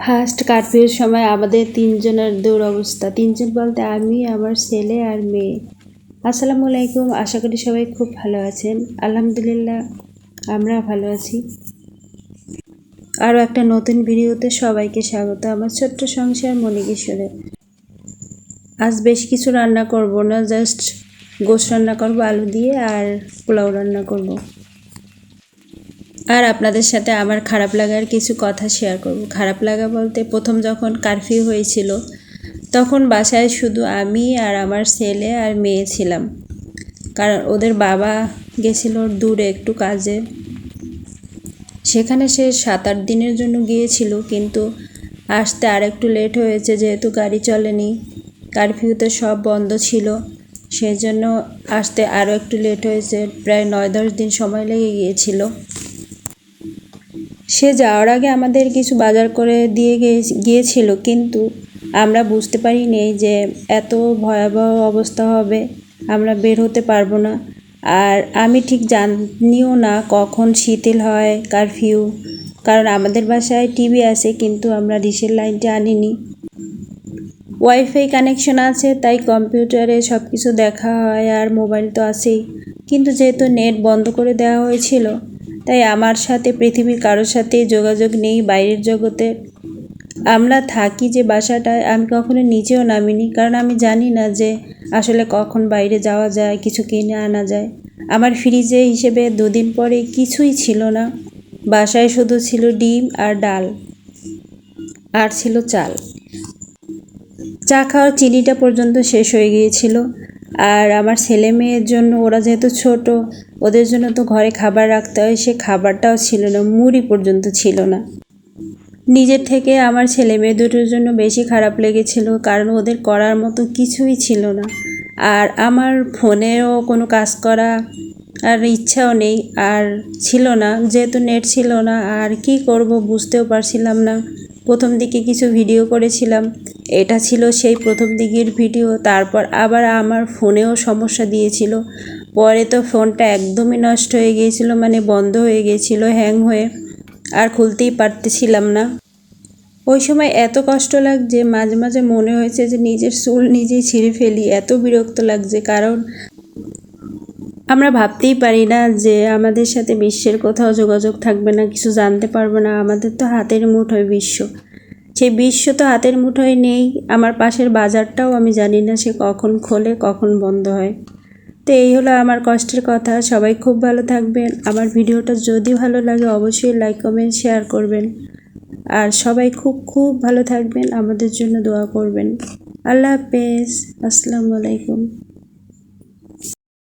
First কারফিউর সময় আমাদের তিনজনের দুরবস্থা তিনজন বলতে আমি, আমার ছেলে আর মেয়ে। আসসালামু আলাইকুম, আশা করি সবাই খুব ভালো আছেন। আলহামদুলিল্লাহ, আমরা ভালো আছি। আরও একটা নতুন ভিডিওতে সবাইকে স্বাগত। আমার ছোট্ট সংসার মণিকিশোরে। আজ বেশ কিছু রান্না করব না, জাস্ট গোশ রান্না করব, আলু দিয়ে আর পোলাও রান্না করব। আর আপনাদের সাথে আমার খারাপ লাগার কিছু কথা শেয়ার করব। খারাপ লাগা বলতে প্রথম যখন কারফিউ হয়েছিল, তখন বাসায় শুধু আমি আর আমার ছেলে আর মেয়ে ছিলাম। কারণ ওদের বাবা গেছিল দূরে একটু কাজে। সেখানে সে সাত আট দিনের জন্য গিয়েছিল, কিন্তু আসতে আর একটু লেট হয়েছে যেহেতু গাড়ি চলেনি। কারফিউতে সব বন্ধ ছিল, সেই জন্য আসতে আরও একটু লেট হয়েছে। প্রায় নয় দশ দিন সময় লেগে গিয়েছিল। সে যাওয়ার আগে আমাদের কিছু বাজার করে দিয়ে গিয়েছিল, কিন্তু আমরা বুঝতে পারিনি যে এত ভয়াবহ অবস্থা হবে, আমরা বের হতে পারব না। আর আমি ঠিক জানিও না কখন শিথিল হয় কারফিউ কারণ আমাদের বাসায় টিভি আছে, কিন্তু আমরা ডিশের লাইনটা আনিনি। ওয়াইফাই কানেকশন আছে, তাই কম্পিউটারে সব কিছু দেখা হয় আর মোবাইল তো আছেই। কিন্তু যেহেতু নেট বন্ধ করে দেওয়া হয়েছিল তাই আমার সাথে, পৃথিবীর কারোর সাথে যোগাযোগ নেই বাইরের জগতে। আমরা থাকি যে বাসাটায়, আমি কখনো নিচেও নামিনি, কারণ আমি জানি না যে আসলে কখন বাইরে যাওয়া যায়, কিছু কিনে আনা যায়। আমার ফ্রিজে হিসেবে দুদিন পরে কিছুই ছিল না। বাসায় শুধু ছিল ডিম আর ডাল, আর ছিল চাল। চা খাওয়ার চিনিটা পর্যন্ত শেষ হয়ে গিয়েছিল। আর আমার ছেলে মেয়ের জন্য, ওরা যেহেতু ছোট, ওদের জন্য তো ঘরে খাবার রাখতে হয়, সে খাবারটাও ছিল না, মুড়ি পর্যন্ত ছিল না। নিজের থেকে আমার ছেলে মেয়ে দুটোর জন্য বেশি খারাপ লেগেছিল, কারণ ওদের করার মতো কিছুই ছিল না। আর আমার ফোনেও কোনো কাজ করা আর ইচ্ছাও নেই, আর ছিল না, যেহেতু নেট ছিল না, আর কি করব বুঝতেও পারছিলাম না। প্রথম দিকে কিছু ভিডিও করেছিলাম, এটা ছিল সেই প্রথম দিকের ভিডিও তারপর আবার আমার ফোনেও সমস্যা দিয়েছিল। পরে তো ফোনটা একদমই নষ্ট হয়ে গিয়েছিল মানে বন্ধ হয়ে গিয়েছিল হ্যাং হয়ে, আর খুলতেই পারতেছিলাম না। ওই সময় এত কষ্ট লাগছে, মাঝে মাঝে মনে হয়েছে যে নিজের চুল নিজেই ছিঁড়ে ফেলি, এত বিরক্ত লাগছে, কারণ আমরা ভাবতেই পারি না যে আমাদের সাথে বিশ্বের কোথাও যোগাযোগ থাকবে না, কিছু জানতে পারব না। আমাদের তো হাতের মুঠোয় বিশ্ব। সেই বিশ্ব তো হাতের মুঠোয় নেই। আমার পাশের বাজারটাও আমি জানি না সে কখন খোলে, কখন বন্ধ হয়। তো এই হলো আমার কষ্টের কথা। সবাই খুব ভালো থাকবেন। আমার ভিডিওটা যদি ভালো লাগে অবশ্যই লাইক, কমেন্ট, শেয়ার করবেন। আর সবাই খুব খুব ভালো থাকবেন। আমাদের জন্য দোয়া করবেন। আল্লাহ হাফেজ। আসসালামু আলাইকুম।